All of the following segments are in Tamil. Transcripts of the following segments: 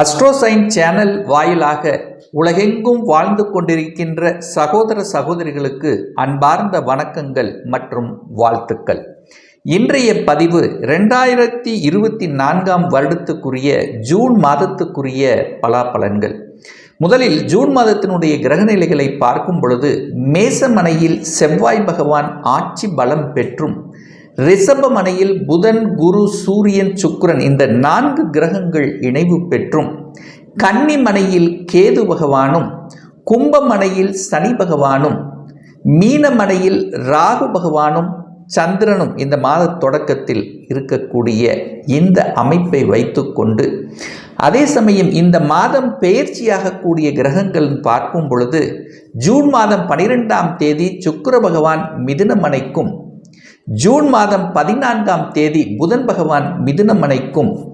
அஸ்ட்ரோசைன் சேனல் வாயிலாக உலகெங்கும் வாழ்ந்து கொண்டிருக்கின்ற சகோதர சகோதரிகளுக்கு அன்பார்ந்த வணக்கங்கள் மற்றும் வாழ்த்துக்கள். இன்றைய பதிவு ரெண்டாயிரத்தி இருபத்தி நான்காம் வருடத்துக்குரிய ஜூன் மாதத்துக்குரிய பலாபலன்கள் முதலில் ஜூன் மாதத்தினுடைய கிரகநிலைகளை பார்க்கும் பொழுது மேசமனையில் செவ்வாய் பகவான் ஆட்சி பலம் பெற்றும் ரிஷபமனையில் புதன் குரு சூரியன் சுக்ரன் இந்த நான்கு கிரகங்கள் இணைவு பெற்றும். கன்னிமனையில் கேது பகவானும் கும்பமனையில் சனி பகவானும் மீனமனையில் ராகு பகவானும் சந்திரனும் இந்த மாத தொடக்கத்தில் இருக்கக்கூடிய இந்த அமைப்பை வைத்துக்கொண்டு அதே சமயம் இந்த மாதம் பெயர்ச்சியாகக்கூடிய கிரகங்கள் பார்க்கும் பொழுது ஜூன் மாதம் பனிரெண்டாம் தேதி சுக்கர பகவான் மிதுனமனைக்கும் ஜூன் மாதம் பதினான்காம் தேதி புதன் பகவான் மிதுனமனைக்கும்.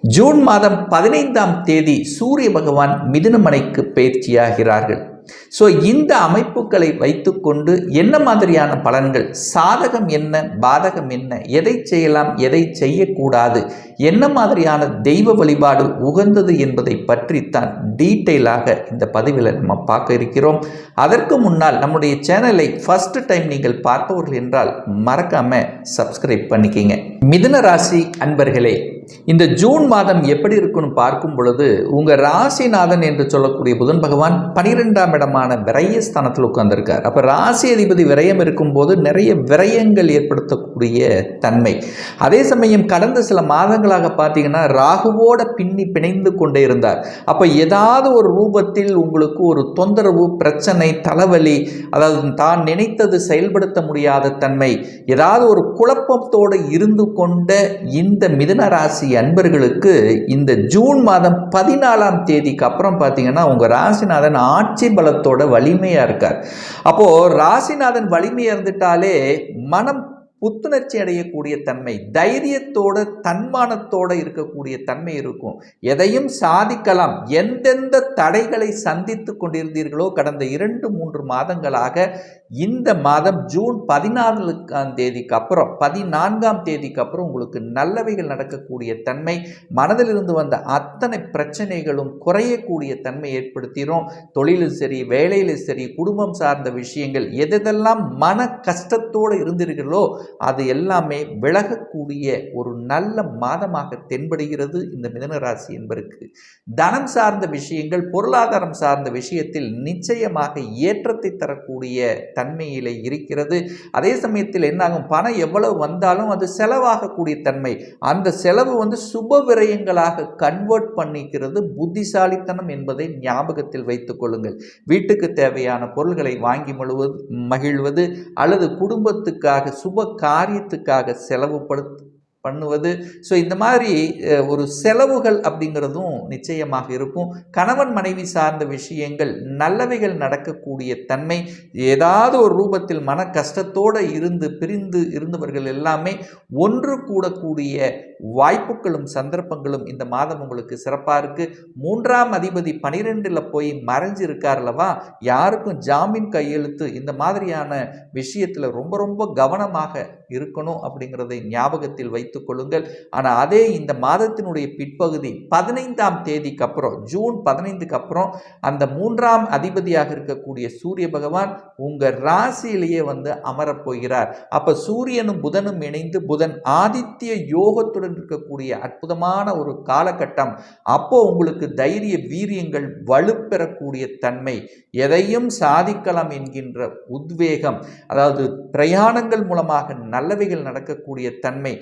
ஜூன் மாதம் பதினைந்தாம் தேதி சூரிய பகவான் மிதுனமனைக்கு பயிற்சியாகிறார்கள். ஸோ இந்த அமைப்புகளை வைத்துக்கொண்டு என்ன மாதிரியான பலன்கள்? சாதகம் என்ன? பாதகம் என்ன? எதை செய்யலாம்? எதை செய்யக்கூடாது? என்ன மாதிரியான தெய்வ வழிபாடு உகந்தது என்பதை பற்றித்தான் டீட்டெயிலாக இந்த பதிவில் நம்ம பார்க்க இருக்கிறோம். அதற்கு முன்னால் நம்முடைய சேனலை ஃபர்ஸ்ட் டைம் நீங்கள் பார்ப்பவர்கள் என்றால் மறக்காம சப்ஸ்கிரைப் பண்ணிக்கிங்க. மிதுன ராசி அன்பர்களே இந்த ஜூன் மாதம் எப்படி இருக்குன்னு பார்க்கும் பொழுது உங்கள் ராசிநாதன் என்று சொல்லக்கூடிய புதன் பகவான் பனிரெண்டாம் இடமான விரயஸ்தானத்தில் உட்கார்ந்துருக்கார். அப்போ ராசி அதிபதி விரயம் இருக்கும்போது நிறைய விரயங்கள் ஏற்படுத்தக்கூடிய தன்மை. அதே சமயம் கடந்த சில மாதங்களாக பார்த்தீங்கன்னா ராகுவோட பின்னி பிணைந்து கொண்டே இருந்தார். அப்போ ஏதாவது ஒரு ரூபத்தில் உங்களுக்கு ஒரு தொந்தரவு பிரச்சனை தலைவலி அதாவது தான் நினைத்தது செயல்படுத்த முடியாத தன்மை ஏதாவது ஒரு குழப்பத்தோடு இருந்து கொண்ட இந்த மிதுன ராசி அன்பர்களுக்கு இந்த ஜூன் மாதம் பதினாலாம் தேதிக்கு அப்புறம் பார்த்தீங்கன்னா உங்கள் ராசிநாதன் ஆட்சி பலத்தோட வலிமையாக இருக்கார். அப்போது ராசிநாதன் வலிமையாக இருந்துட்டாலே மனம் புத்துணர்ச்சி அடையக்கூடிய தன்மை தைரியத்தோட தன்மானத்தோட இருக்கக்கூடிய தன்மை இருக்கும். எதையும் சாதிக்கலாம். எந்தெந்த தடைகளை சந்தித்து கொண்டிருந்தீர்களோ கடந்த இரண்டு மூன்று மாதங்களாக இந்த மாதம் ஜூன் பதினான்காம் தேதிக்கு அப்புறம் பதினான்காம் தேதிக்கு அப்புறம் உங்களுக்கு நல்லவைகள் நடக்கக்கூடிய தன்மை மனதில் இருந்து வந்த அத்தனை பிரச்சனைகளும் குறையக்கூடிய தன்மை ஏற்படுத்திடும் தொழிலும் சரி வேலையிலும் சரி குடும்பம் சார்ந்த விஷயங்கள் எதெல்லாம் மன கஷ்டத்தோடு இருந்தீர்களோ அது எல்லாமே விலகக்கூடிய ஒரு நல்ல மாதமாக தென்படுகிறது இந்த மிதனராசி என்பருக்கு. தனம் சார்ந்த விஷயங்கள் பொருளாதாரம் சார்ந்த விஷயத்தில் நிச்சயமாக ஏற்றத்தை தரக்கூடிய தன்மையிலே இருக்கிறது. அதே சமயத்தில் என்னாகும்? பணம் எவ்வளவு வந்தாலும் அது செலவாகக்கூடிய தன்மை. அந்த செலவு வந்து சுப விரயங்களாக கன்வெர்ட் பண்ணிக்கிறது புத்திசாலித்தனம் என்பதை ஞாபகத்தில் வைத்துக் கொள்ளுங்கள். வீட்டுக்கு தேவையான பொருள்களை வாங்கி மழுவது மகிழ்வது அல்லது குடும்பத்துக்காக சுப காரியத்துக்காக செலவுபடுத்த பண்ணுவது. ஸோ இந்த மாதிரி ஒரு செலவுகள் அப்படிங்கிறதும் நிச்சயமாக இருக்கும். கணவன் மனைவி சார்ந்த விஷயங்கள் நல்லவைகள் நடக்கக்கூடிய தன்மை ஏதாவது ஒரு ரூபத்தில் மன கஷ்டத்தோடு இருந்து பிரிந்து இருந்தவர்கள் எல்லாமே ஒன்று கூடக்கூடிய வாய்ப்புகளும் சந்தர்ப்பங்களும் இந்த மாதம் உங்களுக்கு சிறப்பாக இருக்குது மூன்றாம் அதிபதி பனிரெண்டில் போய் மறைஞ்சு இருக்கார்லவா யாருக்கும் ஜாமீன் கையெழுத்து இந்த மாதிரியான விஷயத்தில் ரொம்ப ரொம்ப கவனமாக இருக்கணும் அப்படிங்கிறதை ஞாபகத்தில் வைத்து கொள்ளுங்கள். ஆனால் அதே இந்த மாதத்தினுடைய பிற்பகுதி பதினைந்தாம் தேதிக்கு அப்புறம் ஜூன் பதினைந்துக்கு அப்புறம் அந்த மூன்றாம் அதிபதியாக இருக்கக்கூடிய சூரிய பகவான் உங்கள் ராசியிலேயே வந்து அமரப் போகிறார். அப்போ சூரியனும் புதனும் இணைந்து புதன் ஆதித்ய யோகத்துடன் இருக்கக்கூடிய அற்புதமான ஒரு காலகட்டம். அப்போ உங்களுக்கு தைரிய வீரியங்கள் வலுப்பெறக்கூடிய தன்மை. எதையும் சாதிக்கலாம் என்கின்ற உத்வேகம். அதாவது பிரயாணங்கள் மூலமாக நல்லவைகள் நடக்கக்கூடிய தன்மை.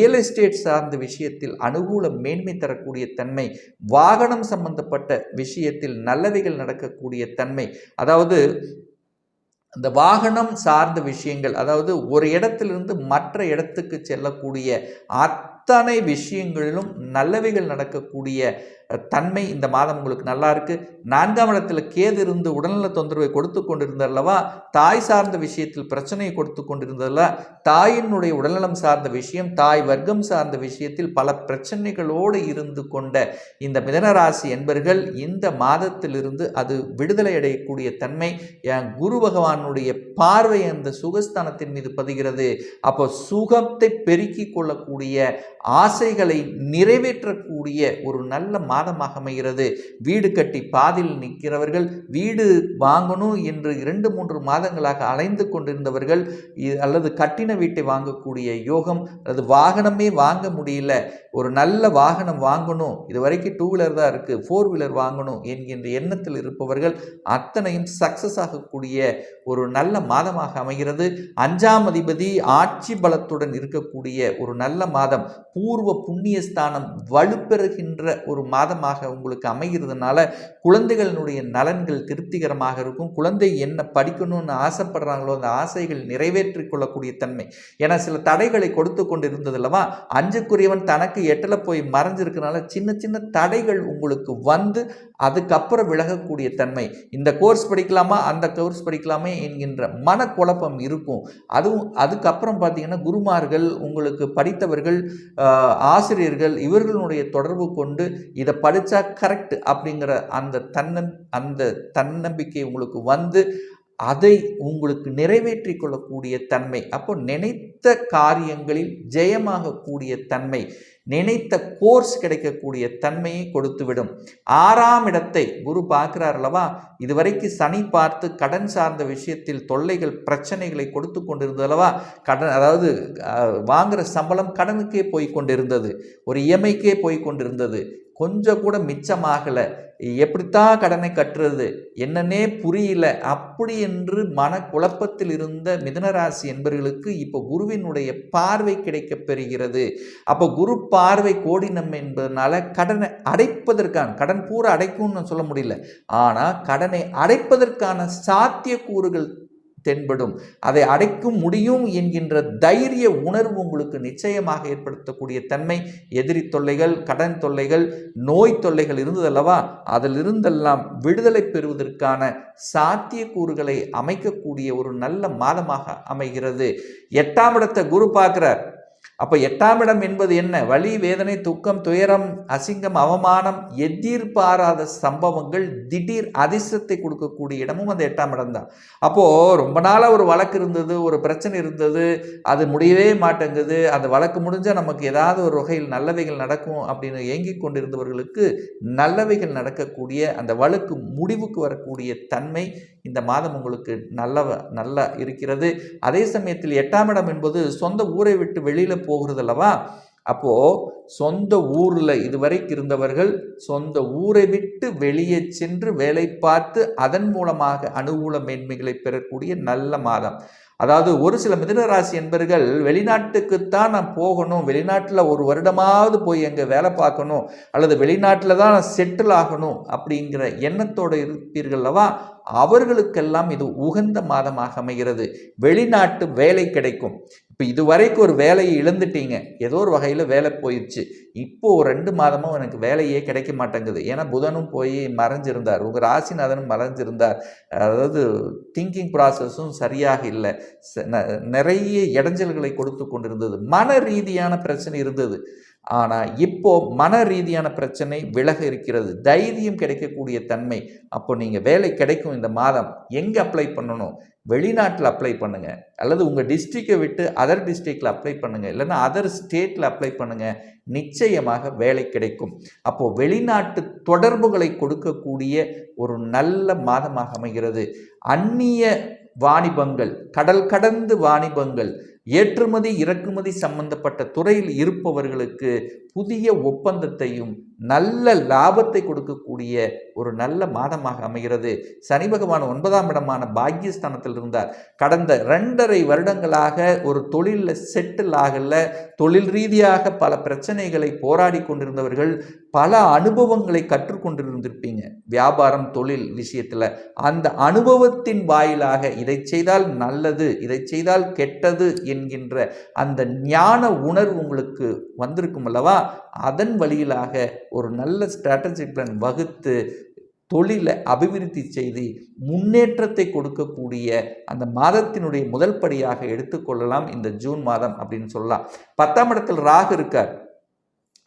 ரியல் எஸ்டேட் சார்ந்த விஷயத்தில் அனுகூல மேன்மை தரக்கூடிய தன்மை வாகனம் சம்பந்தப்பட்ட விஷயத்தில் நல்லவைகள் நடக்கக்கூடிய தன்மை அதாவது அந்த வாகனம் சார்ந்த விஷயங்கள் அதாவது ஒரு இடத்திலிருந்து மற்ற இடத்துக்கு செல்லக்கூடிய அத்தனை விஷயங்களிலும் நல்லவைகள் நடக்கக்கூடிய தன்மை இந்த மாதம் உங்களுக்கு நல்லா இருக்குது நான்காம் இடத்துல கேது இருந்து உடல்நல தொந்தரவை கொடுத்து கொண்டிருந்தல்லவா தாய் சார்ந்த விஷயத்தில் பிரச்சனையை கொடுத்து கொண்டிருந்ததில் தாயினுடைய உடல்நலம் சார்ந்த விஷயம் தாய் வர்க்கம் சார்ந்த விஷயத்தில் பல பிரச்சனைகளோடு இருந்து கொண்ட இந்த மிதனராசி என்பர்கள் இந்த மாதத்திலிருந்து அது விடுதலை அடையக்கூடிய தன்மை என் குரு பகவானுடைய பார்வை அந்த சுகஸ்தானத்தின் மீது பதிகிறது. அப்போ சுகத்தை பெருக்கிக் கொள்ளக்கூடிய ஆசைகளை நிறைவேற்றக்கூடிய ஒரு நல்ல மாதமாக அமைகிறது வீடு கட்டி பாதியில் நிற்கிறவர்கள் வீடு வாங்கணும் என்று இரண்டு மூன்று மாதங்களாக அலைந்து கொண்டிருந்தவர்கள் இ- அல்லது கட்டின வீட்டை வாங்கக்கூடிய யோகம் அல்லது வாகனமே வாங்க முடியல. ஒரு நல்ல வாகனம் வாங்கணும் இது வரைக்கும் டூ வீலர் தான் இருக்குது ஃபோர் வீலர் வாங்கணும் என்கின்ற எண்ணத்தில் இருப்பவர்கள் அத்தனையும் சக்சஸ் ஆகக்கூடிய ஒரு நல்ல மாதமாக அமைகிறது. அஞ்சாம் அதிபதி ஆட்சி பலத்துடன் இருக்கக்கூடிய ஒரு நல்ல மாதம். பூர்வ புண்ணியஸ்தானம் வலுப்பெறுகின்ற ஒரு மாதம். மாதமாக உங்களுக்கு அமைகிறதுனால குழந்தைகளினுடைய நலன்கள் திருப்திகரமாக இருக்கும். குழந்தை என்ன படிக்கணும்னு ஆசைப்படுறாங்களோ அந்த ஆசைகள் நிறைவேற்றி கொள்ளக்கூடிய தன்மை. ஏன்னா சில தடைகளை கொடுத்து கொண்டு இருந்ததுலவா அஞ்சுக்குரியவன் தனக்கு எட்டில் போய் மறைஞ்சிருக்கனால சின்ன சின்ன தடைகள் உங்களுக்கு வந்து அதுக்கப்புறம் விலகக்கூடிய தன்மை. இந்த கோர்ஸ் படிக்கலாமா? அந்த கோர்ஸ் படிக்கலாமே என்கின்ற மனக்குழப்பம் இருக்கும். அதுவும் அதுக்கப்புறம் பார்த்தீங்கன்னா குருமார்கள் உங்களுக்கு படித்தவர்கள் ஆசிரியர்கள் இவர்களுடைய தொடர்பு கொண்டு இதை படித்தா கரெக்ட் அப்படிங்கிற அந்த தன்னம் அந்த தன்னம்பிக்கை உங்களுக்கு வந்து அதை உங்களுக்கு நிறைவேற்றி கொள்ளக்கூடிய தன்மை. அப்போ நினைத்த காரியங்களில் ஜெயமாகக்கூடிய தன்மை. நினைத்த கோர்ஸ் கிடைக்கக்கூடிய தன்மையை கொடுத்துவிடும். ஆறாம் இடத்தை குரு பார்க்கிறார் அல்லவா? இதுவரைக்கும் சனி பார்த்து கடன் சார்ந்த விஷயத்தில் தொல்லைகள் பிரச்சனைகளை கொடுத்து கொண்டிருந்தது அல்லவா? கடன் அதாவது வாங்குகிற சம்பளம் கடனுக்கே போய் கொண்டிருந்தது. ஒரு இஎம்ஐக்கே போய் கொண்டிருந்தது. கொஞ்சம் கூட மிச்சமாகலை எப்படித்தான் கடனை கட்டுறது? என்னன்னே புரியல. அப்படி என்று மனக்குழப்பத்தில் இருந்த மிதனராசி என்பவர்களுக்கு இப்போ குருவினுடைய பார்வை கிடைக்கப் பெறுகிறது. அப்போ குரு பார்வை கோடினம் என்பதனால கடனை அடைப்பதற்கான கடன் பூரா அடைக்கும்னு சொல்ல முடியல. ஆனால் கடனை அடைப்பதற்கான சாத்தியக்கூறுகள் தென்படும். அதை அடைக்க முடியும் என்கின்ற தைரிய உணர்வு உங்களுக்கு நிச்சயமாக ஏற்படுத்தக்கூடிய தன்மை எதிரி தொல்லைகள் கடன் தொல்லைகள் நோய் தொல்லைகள் இருந்ததல்லவா? அதிலிருந்தெல்லாம் விடுதலை பெறுவதற்கான சாத்தியக்கூறுகளை அமைக்கக்கூடிய ஒரு நல்ல மாதமாக அமைகிறது. எட்டாம் இடத்தை குரு பார்க்கிறார். அப்போ எட்டாம் இடம் என்பது என்ன? வலி வேதனை துக்கம் துயரம் அசிங்கம் அவமானம் எதிர்பாராத சம்பவங்கள் திடீர் அதிர்ஷ்டத்தை கொடுக்கக்கூடிய இடமும் அந்த எட்டாம் இடம் தான். அப்போது ரொம்ப நாளாக ஒரு வழக்கு இருந்தது ஒரு பிரச்சனை இருந்தது அது முடியவே மாட்டேங்குது அந்த வழக்கு முடிஞ்சால் நமக்கு ஏதாவது ஒரு வகையில் நல்லவைகள் நடக்கும் அப்படின்னு ஏங்கிக் கொண்டிருந்தவர்களுக்கு நல்லவைகள் நடக்கக்கூடிய அந்த வழக்கு முடிவுக்கு வரக்கூடிய தன்மை இந்த மாதம் உங்களுக்கு நல்ல நல்லா இருக்கிறது. அதே சமயத்தில் எட்டாம் இடம் என்பது சொந்த ஊரை விட்டு வெளியில் போகிறது அல்லவா அப்போ சொந்த ஊர்ல இதுவரைக்கும் இருந்தவர்கள் சொந்த ஊரை விட்டு வெளியே சென்று வேலை பார்த்து அதன் மூலமாக அனுகூல மேன்மைகளை பெறக்கூடிய நல்ல மாதம். அதாவது ஒரு சில மிதனராசி என்பர்கள் வெளிநாட்டுக்குத்தான் நான் போகணும் வெளிநாட்டில் ஒரு வருடமாவது போய் எங்கே வேலை பார்க்கணும் அல்லது வெளிநாட்டில் தான் நான் செட்டில் ஆகணும் அப்படிங்கிற எண்ணத்தோடு இருப்பீர்கள் அல்லவா அவர்களுக்கெல்லாம் இது உகந்த மாதமாக அமைகிறது. வெளிநாட்டு வேலை கிடைக்கும். இப்போ இதுவரைக்கும் ஒரு வேலையை இழந்துட்டீங்க. ஏதோ ஒரு வகையில் வேலை போயிடுச்சு இப்போது ஒரு ரெண்டு மாதமும் எனக்கு வேலையே கிடைக்க மாட்டேங்குது. ஏன்னா புதனும் போய் மறைஞ்சிருந்தார். உங்கள் ராசிநாதனும் மறைஞ்சிருந்தார். அதாவது திங்கிங் ப்ராசஸும் சரியாக இல்லை. ச- நிறைய இடைஞ்சல்களை கொடுத்து கொண்டிருந்தது. மன ரீதியான பிரச்சனை இருந்தது. ஆனால் இப்போ மன ரீதியான பிரச்சனை விலக இருக்கிறது தைரியம் கிடைக்கக்கூடிய தன்மை. அப்போ நீங்கள் வேலை கிடைக்கும் இந்த மாதம். எங்கே அப்ளை பண்ணணும்? வெளிநாட்டில் அப்ளை பண்ணுங்கள் அல்லது உங்கள் டிஸ்ட்ரிக்டை விட்டு அதர் டிஸ்ட்ரிக்டில் அப்ளை பண்ணுங்கள் இல்லைன்னா அதர் ஸ்டேட்டில் அப்ளை பண்ணுங்கள் நிச்சயமாக வேலை கிடைக்கும். அப்போது வெளிநாட்டு தொடர்புகளை கொடுக்கக்கூடிய ஒரு நல்ல மாதமாக அமைகிறது. அந்நிய வாணிபங்கள் கடல் கடந்து வாணிபங்கள் ஏற்றுமதி இறக்குமதி சம்பந்தப்பட்ட துறையில் இருப்பவர்களுக்கு புதிய ஒப்பந்தத்தையும் நல்ல லாபத்தை கொடுக்கக்கூடிய ஒரு நல்ல மாதமாக அமைகிறது. சனி பகவான் ஒன்பதாம் இடமான பாக்கியஸ்தானத்தில் இருந்தார். கடந்த ரெண்டரை வருடங்களாக ஒரு தொழிலில் செட்டில் ஆகல. தொழில் ரீதியாக பல பிரச்சனைகளை போராடி கொண்டிருந்தவர்கள் பல அனுபவங்களை கற்றுக்கொண்டிருந்திருப்பீங்க வியாபாரம் தொழில் விஷயத்தில். அந்த அனுபவத்தின் வாயிலாக இதை செய்தால் நல்லது இதை செய்தால் கெட்டது என்கின்ற அந்த ஞான உணர்வு உங்களுக்கு வந்திருக்கும் அல்லவா? அதன் வழியிலாக ஒரு நல்ல ஸ்ட்ராட்டஜிக் பிளான் வகுத்து தொழிலை அபிவிருத்தி செய்து முன்னேற்றத்தை கொடுக்கக்கூடிய அந்த மாதத்தினுடைய முதல் படியாக எடுத்துக்கொள்ளலாம் இந்த ஜூன் மாதம் அப்படின்னு சொல்லலாம். பத்தாம் இடத்தில் ராகு இருக்கார்.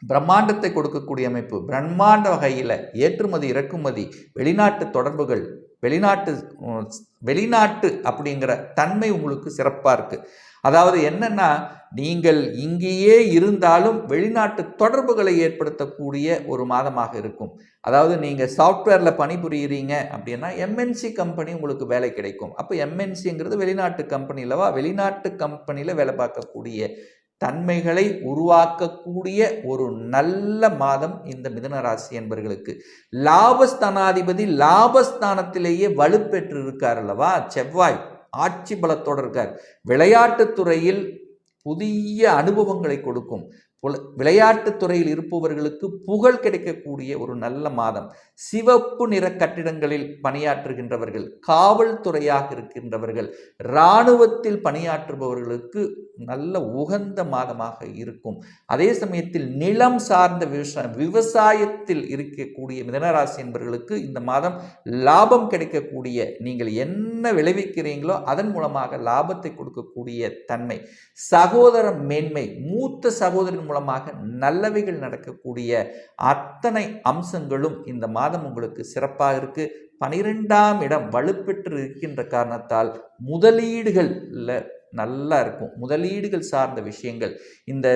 பிரம்மாண்டத்தை கொடுக்கக்கூடிய அமைப்பு. பிரம்மாண்ட வகையில் ஏற்றுமதி இறக்குமதி வெளிநாட்டு தொடர்புகள் வெளிநாட்டு வெளிநாட்டு அப்படிங்கிற தன்மை உங்களுக்கு சிறப்பாக இருக்குது அதாவது என்னென்னா நீங்கள் இங்கேயே இருந்தாலும் வெளிநாட்டு தொடர்புகளை ஏற்படுத்தக்கூடிய ஒரு மாதமாக இருக்கும். அதாவது நீங்கள் சாஃப்ட்வேரில் பணிபுரியிறீங்க அப்படின்னா எம்என்சி கம்பெனி உங்களுக்கு வேலை கிடைக்கும். அப்போ எம்என்சிங்கிறது வெளிநாட்டு கம்பெனியிலவா வெளிநாட்டு கம்பெனியில் வேலை பார்க்கக்கூடிய தன்மைகளை உருவாக்கக்கூடிய ஒரு நல்ல மாதம் இந்த மிதன ராசி என்பவர்களுக்கு லாபஸ்தானாதிபதி லாபஸ்தானத்திலேயே வலுப்பெற்று இருக்கார் அல்லவா? செவ்வாய் ஆட்சி பலத்தோடு இருக்கார். விளையாட்டுத் துறையில் புதிய அனுபவங்களை கொடுக்கும். விளையாட்டுத் துறையில் இருப்பவர்களுக்கு புகழ் கிடைக்கக்கூடிய ஒரு நல்ல மாதம். சிவப்பு நிற கட்டிடங்களில் பணியாற்றுகின்றவர்கள் காவல்துறையாக இருக்கின்றவர்கள் இராணுவத்தில் பணியாற்றுபவர்களுக்கு நல்ல உகந்த மாதமாக இருக்கும். அதே சமயத்தில் நிலம் சார்ந்த விவசாய விவசாயத்தில் இருக்கக்கூடிய மிதனராசி என்பவர்களுக்கு இந்த மாதம் லாபம் கிடைக்கக்கூடிய நீங்கள் என்ன விளைவிக்கிறீங்களோ அதன் மூலமாக லாபத்தை கொடுக்கக்கூடிய தன்மை. சகோதர மேன்மை மூத்த சகோதரின் மூலமாக நல்லவைகள் நடக்கக்கூடிய அத்தனை அம்சங்களும் இந்த மாதம் உங்களுக்கு சிறப்பாக இருக்கு. பனிரெண்டாம் இடம் வலுப்பெற்று இருக்கின்ற காரணத்தால் முதலீடுகள்ல நல்லா இருக்கும். முதலீடுகள் சார்ந்த விஷயங்கள். இந்த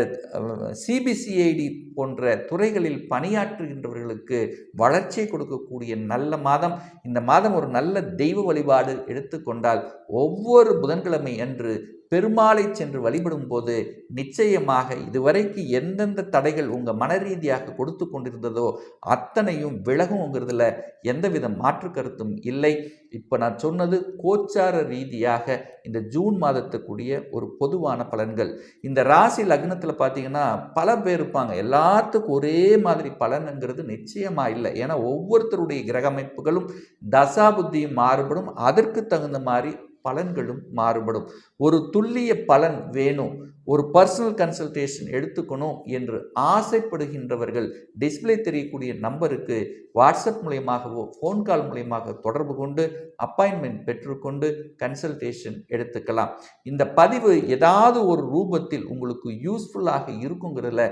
சிபிசிஐடி போன்ற துறைகளில் பணியாற்றுகின்றவர்களுக்கு வளர்ச்சியை கொடுக்கக்கூடிய நல்ல மாதம். இந்த மாதம் ஒரு நல்ல தெய்வ வழிபாடு எடுத்துக்கொண்டால் ஒவ்வொரு புதன்கிழமை அன்று பெருமாளை சென்று வழிபடும் போது நிச்சயமாக இதுவரைக்கு எந்தெந்த தடைகள் உங்கள் மன ரீதியாக கொடுத்து கொண்டிருந்ததோ அத்தனையும் விலகுங்கிறதுல எந்தவித மாற்று கருத்தும் இல்லை. இப்போ நான் சொன்னது கோச்சார ரீதியாக இந்த ஜூன் மாதத்துக்குரிய ஒரு பொதுவான பலன்கள். இந்த ராசி லக்னத்தில் பார்த்தீங்கன்னா பல பேர் இருப்பாங்க. எல்லாத்துக்கும் ஒரே மாதிரி பலனுங்கிறது நிச்சயமாக இல்லை. ஏன்னா ஒவ்வொருத்தருடைய கிரக அமைப்புகளும் தசாபுத்தியும் மாறுபடும். அதற்கு தகுந்த மாதிரி பலன்களும் மாறுபடும். ஒரு துல்லிய பலன் வேணும். ஒரு பர்சனல் கன்சல்டேஷன் எடுத்துக்கணும் என்று ஆசைப்படுகின்றவர்கள் டிஸ்ப்ளே தெரியக்கூடிய நம்பருக்கு வாட்ஸ்அப் மூலியமாகவோ ஃபோன் கால் மூலியமாக தொடர்பு கொண்டு அப்பாயின்மெண்ட் பெற்றுக்கொண்டு கன்சல்டேஷன் எடுத்துக்கலாம். இந்த பதிவு ஏதாவது ஒரு ரூபத்தில் உங்களுக்கு யூஸ்ஃபுல்லாக இருக்குங்கிறதுல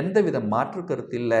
எந்தவித மாற்று கருத்து இல்லை.